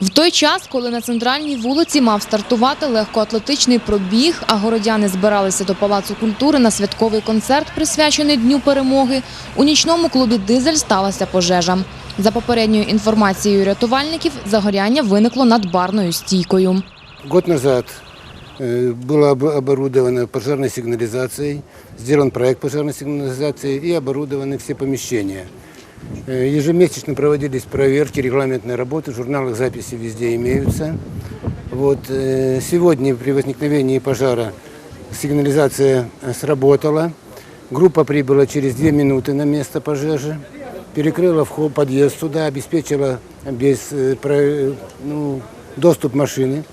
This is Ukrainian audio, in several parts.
В той час, коли на центральній вулиці мав стартувати легкоатлетичний пробіг, а городяни збиралися до Палацу культури на святковий концерт, присвячений Дню перемоги, у нічному клубі «Дизель» сталася пожежа. За попередньою інформацією рятувальників, загоряння виникло над барною стійкою. Год назад э, было об- оборудовано пожарной сигнализацией, сделан проект пожарной сигнализации и оборудованы все помещения. Э, Ежемесячно проводились проверки, регламентные работы, в журналах записи везде имеются. Вот, э, сегодня при возникновении пожара сигнализация э, сработала. Группа прибыла через две минуты на место пожежи, перекрыла вход, подъезд туда, обеспечила без, э, про- ну, доступ машины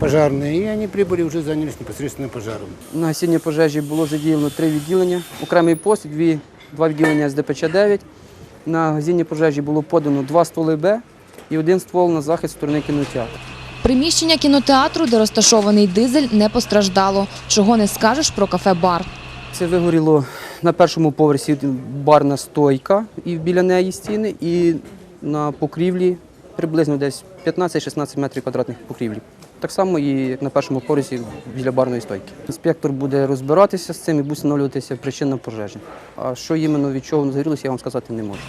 пожарные, и они прибыли, уже занялись непосредственно пожаром. На гасіння пожежі було задіяно три відділення, окремий пост, дві, два відділення з ДПЧ-9. На гасіння пожежі було подано два стволи Б і один ствол на захист сторони кінотеатру. Приміщення кінотеатру, де розташований дизель, не постраждало. Чого не скажеш про кафе-бар. Це вигоріло на першому поверсі барна стойка і біля неї стіни, і на покрівлі приблизно десь 15-16 метрів квадратних покрівлі. Так само і на першому поверсі біля барної стойки. Інспектор буде розбиратися з цим і буде встановлюватися причина пожежі. А що іменно від чого воно загорілося, я вам сказати не можу.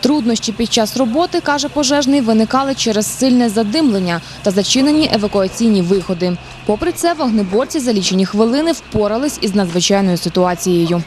Труднощі під час роботи, каже пожежний, виникали через сильне задимлення та зачинені евакуаційні виходи. Попри це, вогнеборці за лічені хвилини впорались із надзвичайною ситуацією.